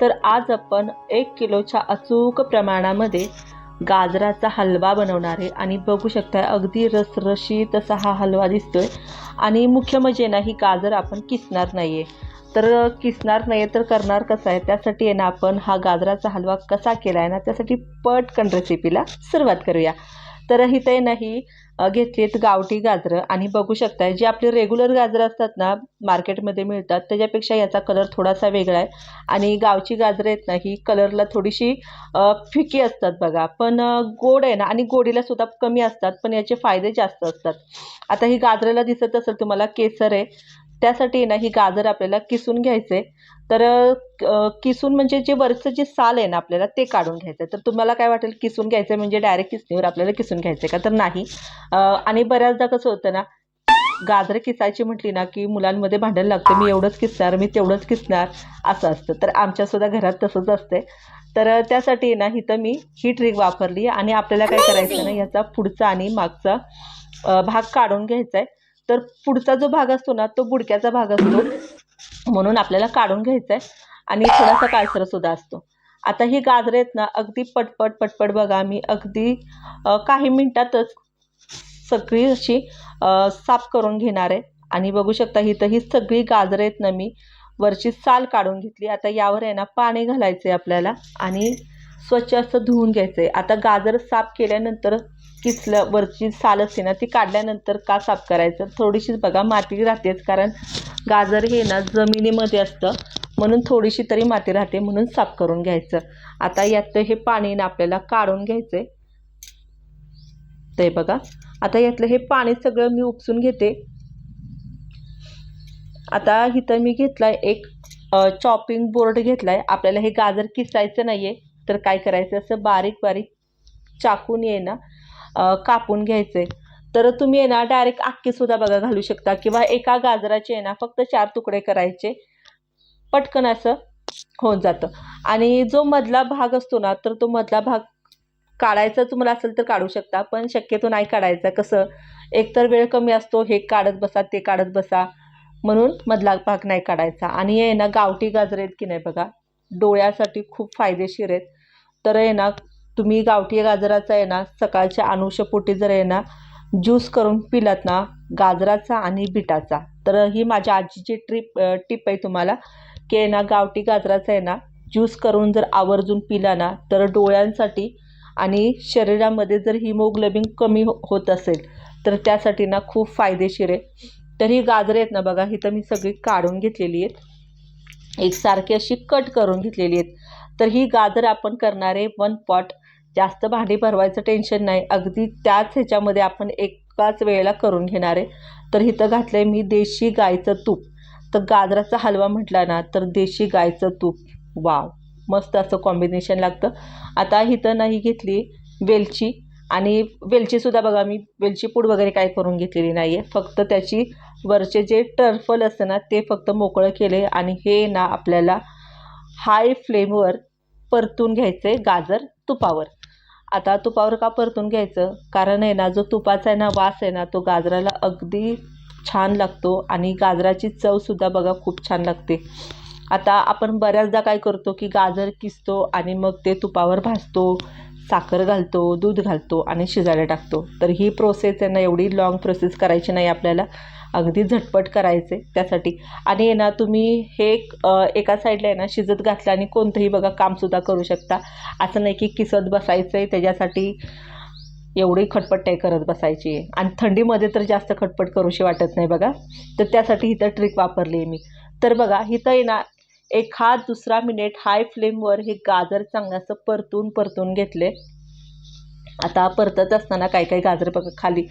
तर आज आपण एक किलोच्या अचूक प्रमाणामध्ये गाजराचा हलवा बनवणार आहे. आणि बघू शकता अगदी रसरशीत असा हा हलवा दिसतोय. आणि मुख्य म्हणजे ना ही गाजर आपण किसणार नाही आहे तर किसणार नाही तर करणार कसं आहे? त्यासाठी आहे ना आपण हा गाजराचा हलवा कसा केला आहे ना त्यासाठी पटकन रेसिपीला सुरुवात करूया. तर इथे नाही घेतली आहेत गावठी गाजरं. आणि बघू शकताय जे आपले रेग्युलर गाजरं असतात ना मार्केटमध्ये मिळतात त्याच्यापेक्षा याचा कलर थोडासा वेगळा आहे. आणि गावची गाजरं आहेत ना ही कलरला थोडीशी फिकी असतात बघा. पण गोड आहे ना आणि गोडीला सुद्धा कमी असतात पण याचे फायदे जास्त असतात. आता ही गाजरेला दिसत असेल तुम्हाला केसर आहे. त्यासाठी ना ही गाजर आपल्याला किसून घ्यायचे. तर किसून म्हणजे जे वरचं जे साल आहे ना आपल्याला ते काढून घ्यायचं तर तुम्हाला काय वाटेल किसून घ्यायचं म्हणजे डायरेक्ट किसणीवर आपल्याला किसून घ्यायचं का? तर नाही. आणि बऱ्याचदा कसं होतं ना गाजरं किसायची म्हटली ना की मुलांमध्ये भांडण लागतं मी एवढंच किसणार मी तेवढंच किसणार असं असतं. तर आमच्यासुद्धा घरात तसंच असते. तर त्यासाठी ना इथं मी ही ट्रिक वापरली आणि आपल्याला काय करायचं ना याचा पुढचा आणि मागचा भाग काढून घ्यायचा आहे तर पुढचा जो भाग असतो ना तो बुडक्याचा भाग असतो. म्हणून आपल्याला काढून घ्यायचा आहे आणि थोडासा काळसर सुद्धा असतो. आता ही गाजरं आहेत ना अगदी पटपट पटपट बघा मी अगदी काही मिनिटातच सगळी अशी साफ करून घेणार आहे. आणि बघू शकता ही तर ही सगळी गाजरे आहेत ना मी वरची साल काढून घेतली. आता यावर आहे ना पाणी घालायचं आहे आपल्याला आणि स्वच्छ असं धुवून घ्यायचं आहे आता गाजर साफ केल्यानंतर किसलं वरची साल असते ना ती काढल्यानंतर का साफ करायचं? थोडीशीच बघा माती राहतेच कारण गाजर हे ना जमिनीमध्ये असतं. म्हणून थोडीशी तरी माती राहते म्हणून साफ करून घ्यायचं. आता यातलं हे पाणी ना आपल्याला काढून घ्यायचं आहे ते बघा. आता यातलं हे पाणी सगळं मी उपसून घेते. आता इथं मी घेतलाय एक चॉपिंग बोर्ड घेतलाय. आपल्याला हे गाजर किसायचं नाहीये तर काय करायचं? असं बारीक बारीक चाकून ये ना कापून घ्यायचे. तर तुम्ही आहे ना डायरेक्ट अख्खीसुद्धा बघा घालू शकता किंवा एका गाजराचे आहे ना फक्त चार तुकडे करायचे. पटकन असं होऊन जातं. आणि जो मधला भाग असतो ना तर तो मधला भाग काढायचा तुम्हाला असेल तर काढू शकता पण शक्यतो नाही काढायचा. कसं एकतर वेळ कमी असतो हे काढत बसा ते काढत बसा म्हणून मधला भाग नाही काढायचा. आणि हे ना गावठी गाजर आहेत की नाही बघा डोळ्यासाठी खूप फायदेशीर आहेत. तर आहे ना तुम्ही गावठी गाजराचा आहे ना सकाळच्या अनुषपोटी जर आहे ना ज्यूस करून पिलात ना गाजराचा आणि बिटाचा. तर ही माझ्या आजीची ट्रिप टिप आहे तुम्हाला की ना गावठी गाजराचा आहे ना ज्यूस करून जर आवर्जून पिला ना तर डोळ्यांसाठी आणि शरीरामध्ये जर हिमोग्लोबिन कमी हो होत असेल तर त्यासाठी ना खूप फायदेशीर आहे. तर ही गाजरं आहेत ना बघा ही तर मी सगळी काढून घेतलेली आहेत. एकसारखी अशी कट करून घेतलेली आहेत. तर ही गाजर आपण करणारे वन पॉट जास्त भांडी भरवायचं टेन्शन नाही. अगदी त्याच ह्याच्यामध्ये आपण एकाच वेळेला करून घेणार आहे. तर इथं घातलं आहे मी देशी गाईचं तूप. तर गाजराचा हलवा म्हटला ना तर देशी गाईचं तूप. वाव! मस्त असं कॉम्बिनेशन लागतं. आता इथं नाही घेतली वेलची. आणि वेलचीसुद्धा बघा मी वेलची पूड वगैरे काय करून घेतलेली नाही आहे फक्त त्याची वरचे जे टर्फल असतं ना ते फक्त मोकळं केले. आणि हे ना आपल्याला हाय फ्लेमवर परतून घ्यायचं आहे गाजर तुपावर. आता तुपावर का परतून घ्यायचं? कारण आहे ना जो तुपाचा आहे ना वास आहे ना तो गाजराला अगदी छान लागतो आणि गाजराची चवसुद्धा बघा खूप छान लागते. आता आपण बऱ्याचदा काय करतो की गाजर किसतो आणि मग ते तुपावर भाजतो साखर घालतो दूध घालतो आणि शिजायला टाकतो. तर ही प्रोसेस आहे ना एवढी लॉंग प्रोसेस करायची नाही आपल्याला. अगदी झटपट करायचे त्यासाठी. आणि आहे ना तुम्ही हे एका साईडला आहे ना शिजत घातलं आणि कोणतंही बघा कामसुद्धा करू शकता. असं नाही की किसत बसायचं आहे त्याच्यासाठी एवढी खटपट नाही करत बसायची. आहे आणि थंडीमध्ये तर जास्त खटपट करूशी वाटत नाही बघा. तर त्यासाठी इथं ट्रिक वापरली आहे मी. तर बघा इथं आहे ना एखाद दुसरा मिनिट हाय फ्लेमवर हे गाजर चांगलं असं परतून परतून घेतले आता परतत असताना काही काही गाजर बघा खाली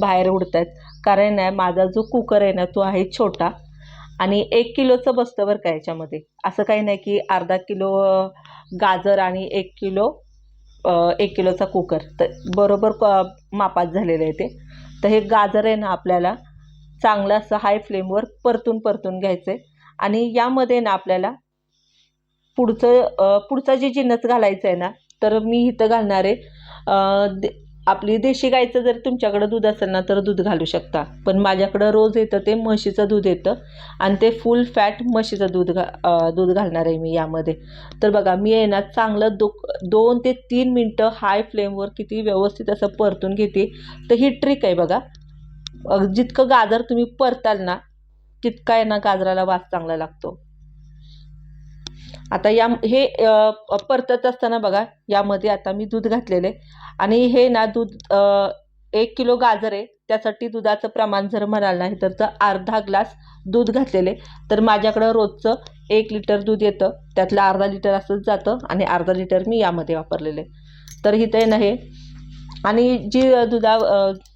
बाहेर उडत आहेत कारण ना माझा जो कुकर आहे ना तो आहे छोटा. आणि एक किलोचं बसतं बरं का याच्यामध्ये. असं काही नाही की अर्धा किलो गाजर आणि एक किलो एक किलोचा कुकर. तर बरोबर क मापात झालेलं आहे ते. तर हे गाजर आहे ना आपल्याला चांगलं असं हाय फ्लेमवर परतून परतून घ्यायचं आहे आणि यामध्ये ना आपल्याला पुढचं पुढचं पुढचा जे जिन्नस घालायचं आहे ना तर मी इथं घालणार आहे आपली देशी गाईचं जर तुमच्याकडं दूध असेल ना तर दूध घालू शकता. पण माझ्याकडं रोज येतं ते म्हशीचं दूध येतं आणि ते फुल फॅट म्हशीचं दूध घा दूध घालणार आहे मी यामध्ये. तर बघा मी आहे ना चांगलं दो दोन ते तीन मिनटं हाय फ्लेमवर किती व्यवस्थित असं परतून घेते. तर ही ट्रिक आहे बघा. जितकं गाजर तुम्ही परताल ना तितका आहे ना गाजराला वास चांगला लागतो. आता या हे परतत असताना बघा यामध्ये आता मी दूध घातलेले आणि हे ना दूध एक किलो गाजर आहे त्यासाठी दुधाचं प्रमाण जर म्हणाल नाही तर तर अर्धा ग्लास दूध घातलेले तर माझ्याकडं रोजचं एक लिटर दूध येतं त्यातलं अर्धा लिटर असंच जातं आणि अर्धा लिटर मी यामध्ये वापरलेले तर इथे ना हे आणि जी दुधा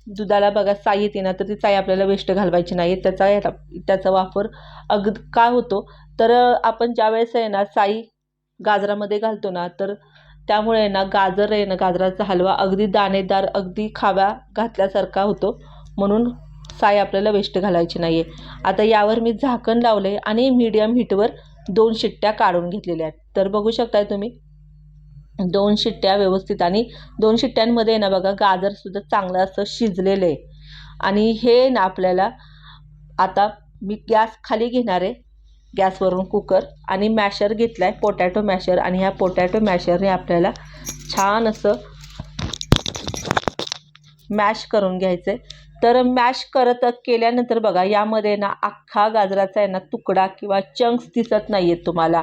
दुधाला बघा साई येते ना तर ती साई आपल्याला वेस्ट घालवायची नाही. त्याचा याला- त्याचा वापर अग काय होतो तर आपण ज्यावेळेस आहे ना साई गाजरामध्ये घालतो ना तर त्यामुळे आहे ना गाजर आहे ना गाजराचा हलवा अगदी दाणेदार अगदी खाव्या घातल्यासारखा होतो. म्हणून साई आपल्याला वेस्ट घालायची नाही आहे आता यावर मी झाकण लावले आणि मीडियम हीटवर दोन शिट्ट्या काढून घेतलेल्या आहेत. तर बघू शकताय तुम्ही दोन शिट्ट्या व्यवस्थित आणि दोन शिट्ट्यांमध्ये ना बघा गाजरसुद्धा चांगलं असं शिजलेलं आहे. आणि हे ना आपल्याला आता मी गॅस खाली घेणार आहे गॅसवरून कुकर. आणि मॅशर घेतला आहे पोटॅटो मॅशर. आणि ह्या पोटॅटो मॅशरने आपल्याला छान असं मॅश करून घ्यायचं आहे तर मॅश करत केल्यानंतर बघा यामध्ये ना अख्खा गाजराचा आहे ना तुकडा किंवा चंक्स दिसत नाही आहेत तुम्हाला.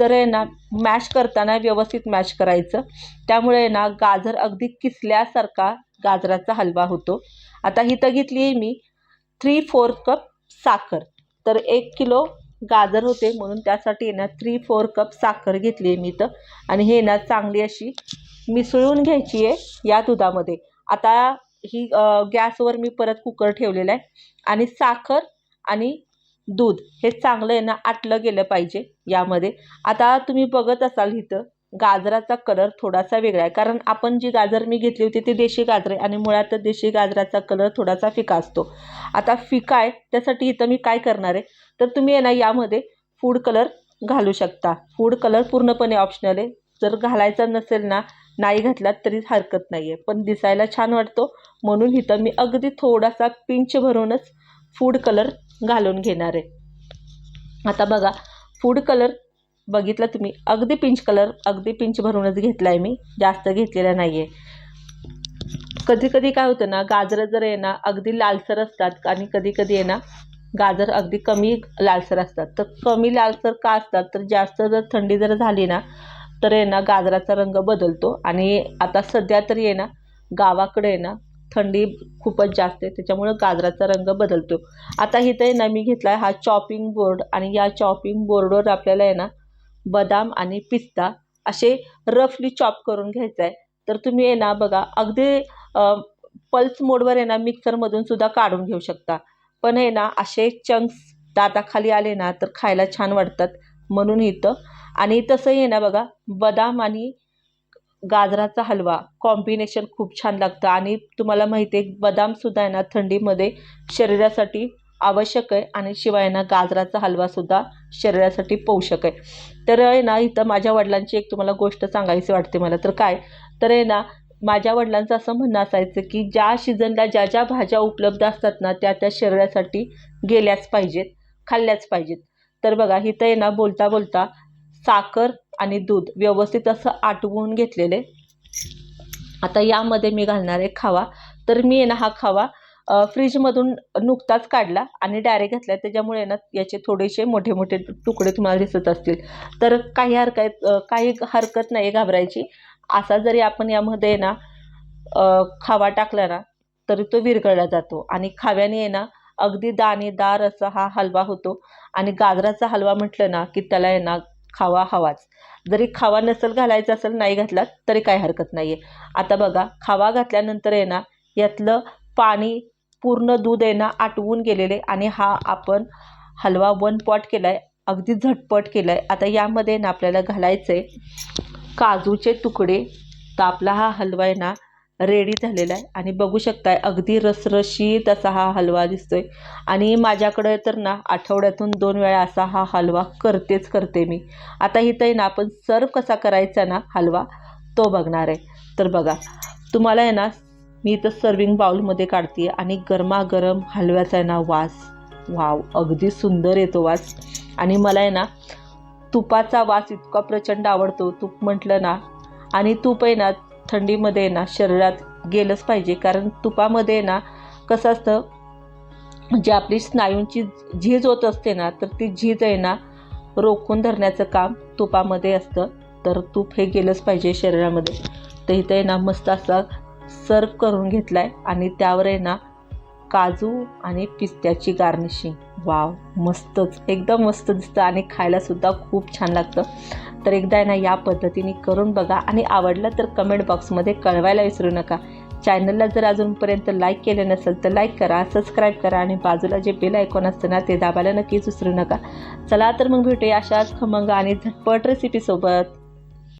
तर आहे ना मॅश करताना व्यवस्थित मॅश करायचं. त्यामुळे आहे ना गाजर अगदी किसल्यासारखा गाजराचा हलवा होतो. आता इथं घेतली आहे मी थ्री फोर कप साखर. तर एक किलो गाजर होते म्हणून त्यासाठी आहे ना थ्री फोर कप साखर घेतली आहे मी इथं. आणि हे ना चांगली अशी मिसळून घ्यायची आहे या दुधामध्ये. आता ही गॅसवर मी परत कुकर ठेवलेला आहे. आणि साखर आणि दूध हे चांगलं आहे ना आटलं गेलं पाहिजे यामध्ये. आता तुम्ही बघत असाल इथं गाजराचा कलर थोडासा वेगळा आहे. कारण आपण जी गाजर मी घेतली होती ती देशी गाजर आहे आणि मुळात देशी गाजराचा कलर थोडासा फिका असतो. आता फिका आहे त्यासाठी इथं मी काय करणार आहे? तर तुम्ही आहे ना यामध्ये फूड कलर घालू शकता. फूड कलर पूर्णपणे ऑप्शनल आहे. जर घालायचा नसेल ना नाही घातलात तरी हरकत नाही आहे पण दिसायला छान वाटतो. म्हणून इथं मी अगदी थोडासा पिंच भरूनच फूड कलर घालून घेणार आहे. आता बघा फूड कलर बघितला तुम्ही. अगदी पिंच कलर अगदी पिंच भरूनच घेतला आहे मी. जास्त घेतलेला नाही आहे कधी कधी काय होतं ना गाजरं जर आहे ना अगदी लालसर असतात आणि कधी कधी आहे ना गाजर अगदी कमी लालसर असतात. तर कमी लालसर का असतात? तर जास्त जर थंडी जर झाली ना तर आहे ना गाजराचा रंग बदलतो. आणि आता सध्या तरी आहे ना गावाकडे आहे ना थंडी खूपच जास्त आहे त्याच्यामुळं गाजराचा रंग बदलतो. आता इथं आहे ना मी घेतला आहे हा चॉपिंग बोर्ड आणि या चॉपिंग बोर्डवर आपल्याला आहे ना बदाम आणि पिस्ता असे रफली चॉप करून घ्यायचं आहे तर तुम्ही आहे ना बघा अगदी पल्स मोडवर आहे ना मिक्सरमधून सुद्धा काढून घेऊ शकता. पण आहे ना असे चंक्स दाताखाली आले ना तर खायला छान वाटतात म्हणून इथं. आणि तसंही आहे ना बघा बदाम आणि गाजराचा हलवा. कॉम्बिनेशन खूप छान लागतं. आणि तुम्हाला माहिती आहे बदामसुद्धा आहे ना थंडीमध्ये शरीरासाठी आवश्यक आहे. आणि शिवाय ना गाजराचा हलवासुद्धा शरीरासाठी पोषक आहे. तर आहे ना इथं माझ्या वडिलांची एक तुम्हाला गोष्ट सांगायची वाटते मला. तर काय? तर आहे ना माझ्या वडिलांचं असं म्हणणं असायचं की ज्या सीझनला ज्या ज्या भाज्या उपलब्ध असतात ना त्या त्या शरीरासाठी गेल्याच पाहिजेत खाल्ल्याच पाहिजेत. तर बघा इथं आहे ना बोलता बोलता साखर आणि दूध व्यवस्थित असं आटवून घेतलेले. आता यामध्ये मी घालणार आहे खावा. तर मी आहे ना हा खावा फ्रीजमधून नुकताच काढला आणि डायरेक्ट घातला. त्याच्यामुळे ना याचे थोडेसे मोठे मोठे तुकडे तुम्हाला दिसत असतील. तर काही हरकत काही हरकत नाही घाबरायची. असा जरी आपण यामध्ये ना खावा टाकला ना तरी तो विरघळला जातो. आणि खाव्याने आहे ना अगदी दाणेदार असा हा हलवा होतो. आणि गाजराचा हलवा म्हटलं ना की त्याला आहे ना खावा हवाच. जरी खावा नसेल घालायचा असेल नाही घातला तरी काही हरकत नाही आहे आता बघा खावा घातल्यानंतर आहे ना यातलं पाणी पूर्ण दूध आहे ना आटवून गेलेले आणि हा आपण हलवा वन पॉट केला आहे अगदी झटपट केला आहे आता यामध्ये ना आपल्याला घालायचं आहे काजूचे तुकडे. तर आपला हा हलवा आहे ना रेडी झालेला आहे. आणि बघू शकताय अगदी रसरशीत असा हा हलवा दिसतोय. आणि माझ्याकडे तर ना आठवड्यातून दोन वेळा असा हा हलवा करतेच करते मी. आता इथं आहे ना आपण सर्व कसा करायचा ना हलवा तो बघणार आहे. तर बघा तुम्हाला आहे ना मी इथं सर्विंग बाउलमध्ये काढते आणि गरमागरम हलव्याचा आहे ना वास. वाव अगदी सुंदर येतो वास. आणि मला आहे ना तुपाचा वास इतका प्रचंड आवडतो. तूप म्हटलं ना आणि तूप आहे ना थंडीमध्ये आहे ना शरीरात गेलंच पाहिजे. कारण तुपामध्ये आहे ना कसं असतं जे आपली स्नायूंची झीज होत असते ना तर ती झीज आहे ना रोखून धरण्याचं काम तुपामध्ये असतं. तर तूप हे गेलंच पाहिजे शरीरामध्ये. तर इथं आहे ना मस्त असा सर्व करून घेतला आहे आणि त्यावर आहे ना काजू आणि पिस्त्याची गार्निशिंग. वाव मस्तच. एकदम मस्त दिसतं. आणि खायलासुद्धा खूप छान लागतं. तर एकदा आहे ना या पद्धतीने करून बघा आणि आवडलं तर कमेंट बॉक्समध्ये कळवायला विसरू नका. चॅनलला जर अजूनपर्यंत लाईक केलं नसेल तर लाईक करा सबस्क्राईब करा आणि बाजूला जे बेल आयकॉन असतं ना ते दाबायला नक्कीच विसरू नका. चला तर मग भेटूया अशाच खमंग आणि झटपट रेसिपीसोबत